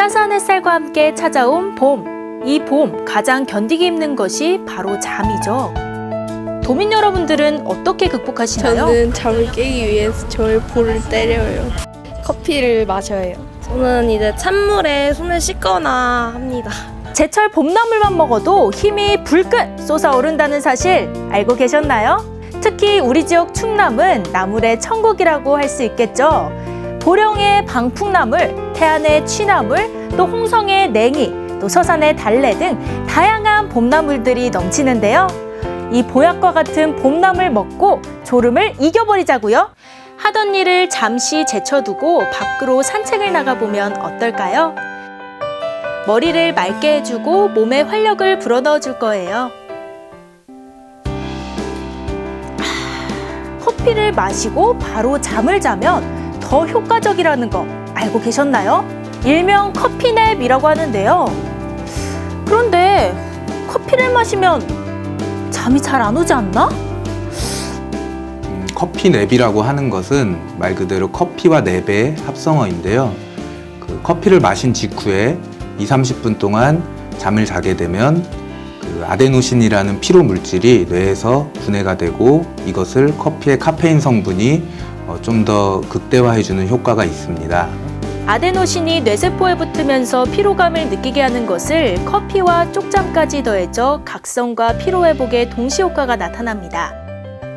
따스한 햇살과 함께 찾아온 봄. 이 봄 가장 견디기 힘든 것이 바로 잠이죠. 도민 여러분들은 어떻게 극복하시나요? 저는 잠을 깨기 위해서 저의 볼을 때려요. 커피를 마셔요. 저는 이제 찬물에 손을 씻거나 합니다. 제철 봄나물만 먹어도 힘이 불끈 솟아오른다는 사실 알고 계셨나요? 특히 우리 지역 충남은 나물의 천국이라고 할 수 있겠죠. 보령의 방풍나물, 태안의 취나물, 또 홍성의 냉이, 또 서산의 달래 등 다양한 봄나물들이 넘치는데요. 이 보약과 같은 봄나물 먹고 졸음을 이겨버리자고요. 하던 일을 잠시 제쳐두고 밖으로 산책을 나가보면 어떨까요? 머리를 맑게 해주고 몸에 활력을 불어넣어 줄 거예요. 아, 커피를 마시고 바로 잠을 자면 더 효과적이라는 거 알고 계셨나요? 일명 커피냅이라고 하는데요. 그런데 커피를 마시면 잠이 잘 안 오지 않나? 음, 커피 냅이라고 하는 것은 말 그대로 커피와 냅의 합성어인데요. 그 커피를 마신 직후에 2, 30분 동안 잠을 자게 되면 그 아데노신이라는 피로 물질이 뇌에서 분해가 되고 이것을 커피의 카페인 성분이 어, 좀 더 극대화해주는 효과가 있습니다. 아데노신이 뇌세포에 붙으면서 피로감을 느끼게 하는 것을 커피와 쪽잠까지 더해져 각성과 피로 회복에 동시 효과가 나타납니다.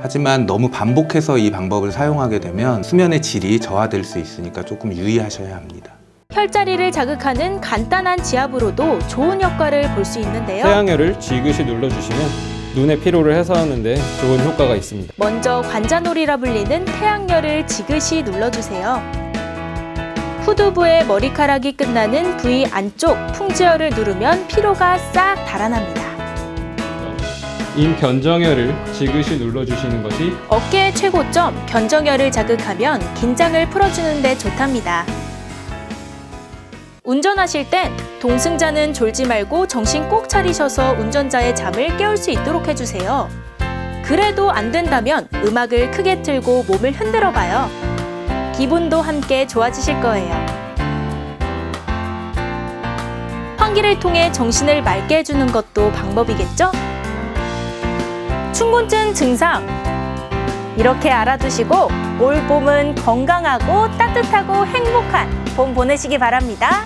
하지만 너무 반복해서 이 방법을 사용하게 되면 수면의 질이 저하될 수 있으니까 조금 유의하셔야 합니다. 혈자리를 자극하는 간단한 지압으로도 좋은 효과를 볼 수 있는데요. 태양열을 지그시 눌러주시면 눈의 피로를 해소하는데 좋은 효과가 있습니다. 먼저 관자놀이라 불리는 태양열을 지그시 눌러주세요. 후두부의 머리카락이 끝나는 부위 안쪽 풍지열을 누르면 피로가 싹 달아납니다. 임견정열을 지그시 눌러주시는 것이 어깨의 최고점 견정열을 자극하면 긴장을 풀어주는 데 좋답니다. 운전하실 땐 동승자는 졸지 말고 정신 꼭 차리셔서 운전자의 잠을 깨울 수 있도록 해주세요. 그래도 안 된다면 음악을 크게 틀고 몸을 흔들어 봐요. 기분도 함께 좋아지실 거예요. 환기를 통해 정신을 맑게 해주는 것도 방법이겠죠? 충곤증 증상 이렇게 알아두시고 올 봄은 건강하고 따뜻하고 행복한 봄 보내시기 바랍니다.